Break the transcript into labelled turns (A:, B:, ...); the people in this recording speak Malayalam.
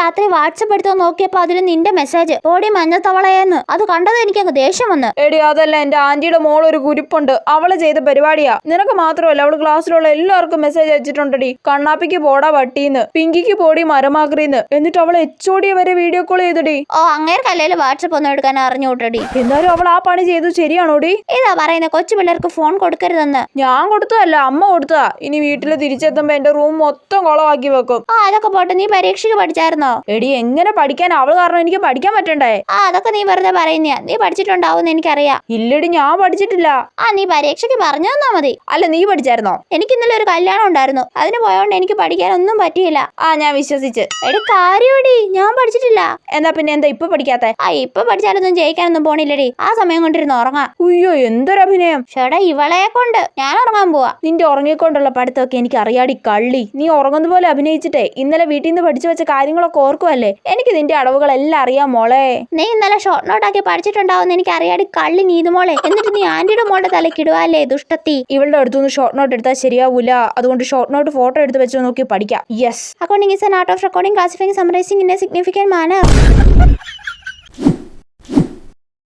A: രാത്രി വാട്സപ്പ് എടുത്ത് നോക്കിയപ്പോ അതിൽ നിന്റെ മെസ്സേജ് ഓടി മഞ്ഞത്തവളയെന്ന് അത് കണ്ടത് എനിക്ക് അങ്ങ് ദേഷ്യം വന്ന്.
B: എടി അതല്ല എന്റെ ആന്റിയുടെ മോൾ ഒരു കുരിപ്പുണ്ട്. അവൾ ചെയ്ത പരിപാടിയാ. നിനക്ക് മാത്രമല്ല അവൾ ക്ലാസ്സിലുള്ള എല്ലാവർക്കും മെസ്സേജ് അയച്ചിട്ടുണ്ടടി. കണ്ണാപ്പിക്ക് പോടാ വട്ടീന്ന് പിങ്കിക്ക് പോടി മരമാക്രീന്ന് എന്നിട്ട് അവൾ എച്ച് വരെ വീഡിയോ കോൾ ചെയ്തടി.
A: ഓ അങ്ങേർക്കല്ലേ വാട്സപ്പ് ഒന്നും എടുക്കാൻ അറിഞ്ഞുകൂട്ടടി
B: എന്നാലും അവൾ ആ പണി ചെയ്തു ശരിയാണോടി?
A: ഇതാ പറയുന്ന കൊച്ചു പിള്ളേർക്ക് ഫോൺ കൊടുക്കരുതെന്ന്.
B: ഞാൻ കൊടുത്തതല്ല അമ്മ കൊടുത്തതാ. ഇനി വീട്ടിൽ തിരിച്ചെത്തുമ്പോ എന്റെ റൂം മൊത്തം കുളമാക്കി വെക്കും.
A: ആ അതൊക്കെ പോട്ടെ. നീ പരീക്ഷയ്ക്ക് പഠിച്ചായിരുന്നോ?
B: എടി എങ്ങനെ പഠിക്കാൻ? അവൾ കാരണം എനിക്ക് പഠിക്കാൻ പറ്റണ്ടേ?
A: ആ അതൊക്കെ നീ വെറുതെ പറയുന്നയാ. നീ പഠിച്ചിട്ടുണ്ടാവും എനിക്കറിയാം.
B: ഇല്ലടി ഞാൻ പഠിച്ചിട്ടില്ല.
A: ആ നീ പരീക്ഷയ്ക്ക് പറഞ്ഞു തന്നാ മതി.
B: അല്ല നീ പഠിച്ചായിരുന്നോ?
A: എനിക്ക് ഇന്നലെ ഒരു കല്യാണം ഉണ്ടായിരുന്നു. അതിന് പോയോണ്ട് എനിക്ക് പഠിക്കാൻ ഒന്നും പറ്റിയില്ല.
B: ആ ഞാൻ വിശ്വസിച്ച്.
A: എടി കാര്യോടി? ഞാൻ പഠിച്ചിട്ടില്ല.
B: എന്നാ പിന്നെ എന്താ ഇപ്പൊ പഠിക്കാത്ത?
A: ആ ഇപ്പൊ പഠിച്ചാലൊന്നും ജയിക്കാനൊന്നും പോണില്ലടി. ആ സമയം കൊണ്ടിരുന്ന് ഉറങ്ങാം.
B: ഉയ്യോ എന്തൊരഭിനയം.
A: ചേട്ടാ ഇവളെ കൊണ്ട് ഞാൻ ഉറങ്ങാൻ പോവാ.
B: നിന്റെ ഉറങ്ങിക്കൊണ്ടുള്ള പഠിത്തമൊക്കെ എനിക്ക് അറിയാടി കള്ളി. നീ ഉറങ്ങുന്ന പോലെ അഭിനയിച്ചിട്ടേ. ഇന്നലെ വീട്ടിൽ നിന്ന് പഠിച്ചു വെച്ച കാര്യങ്ങളൊക്കെ ഓർക്കുമല്ലേ എനിക്ക് നിന്റെ അടവുകളെല്ലാം അറിയാം മോളെ.
A: നീ ഇന്നലെ ഷോർട്ട് നോട്ടാക്കി പഠിച്ചിട്ടുണ്ടാവും എനിക്ക് അറിയാടി കള്ളി നീതുമോളെ എന്നിട്ട് നീ ആന്റിയുടെ മോളുടെ തലക്കിടുവല്ലേ ദുഷ്ടത്തി?
B: ഇവളുടെ അടുത്തുനിന്ന് ഷോർട്ട് നോട്ട് എടുത്താൽ ശരിയാവൂല. അതുകൊണ്ട് ഷോർട്ട് നോട്ട് ഫോട്ടോ എടുത്ത് വെച്ച് നോക്കി പഠിക്കാം. Yes
A: accounting is art of recording classifying summarising in a significant manner